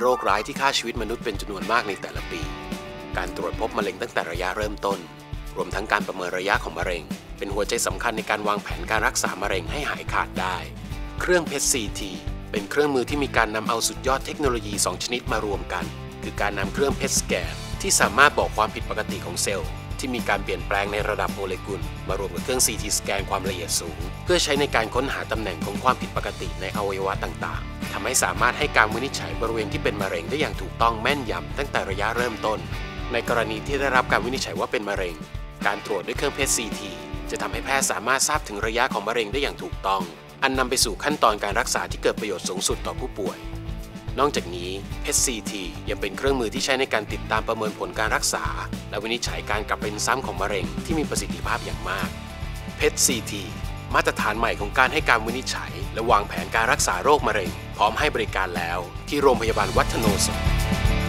โรคร้ายที่ฆ่าชีวิตมนุษย์เป็นจำนวนมากในแต่ละปี การตรวจพบมะเร็งตั้งแต่ระยะเริ่มต้น รวมทั้งการประเมินระยะของมะเร็ง เป็นหัวใจสำคัญในการวางแผนการรักษามะเร็งให้หายขาดได้ เครื่องเพชร CT เป็นเครื่องมือที่มีการนำเอาสุดยอดเทคโนโลยี 2 ชนิดมารวมกัน คือการนำเครื่องเพชรสแกนที่สามารถบอกความผิดปกติของเซลล์ ที่มีการเปลี่ยนแปลงในระดับโมเลกุล มารวมกับเครื่อง CT สแกนความละเอียดสูง เพื่อใช้ในการค้นหาตำแหน่งของความผิดปกติในอวัยวะต่างๆทำให้สามารถให้การวินิจฉัยบริเวณที่เป็นมะเร็งได้อย่างถูกต้องแม่นยำตั้งแต่ระยะเริ่มต้น ในกรณีที่ได้รับการวินิจฉัยว่าเป็นมะเร็ง การตรวจด้วยเครื่องเพชร CT จะทำให้แพทย์สามารถทราบถึงระยะของมะเร็งได้อย่างถูกต้อง อันนำไปสู่ขั้นตอนการรักษาที่เกิดประโยชน์สูงสุดต่อผู้ป่วย นอกจากนี้ PET-CT ยังเป็นเครื่องมือที่ใช้ในการติดตามประเมินผลการรักษา และวินิจฉัยการกลับเป็นซ้ำของมะเร็งที่มีประสิทธิภาพอย่างมาก PET-CT มาตรฐานใหม่ของการให้การวินิจฉัย และวางแผนการรักษาโรคมะเร็ง พร้อมให้บริการแล้ว ที่โรงพยาบาลวัฒโนสม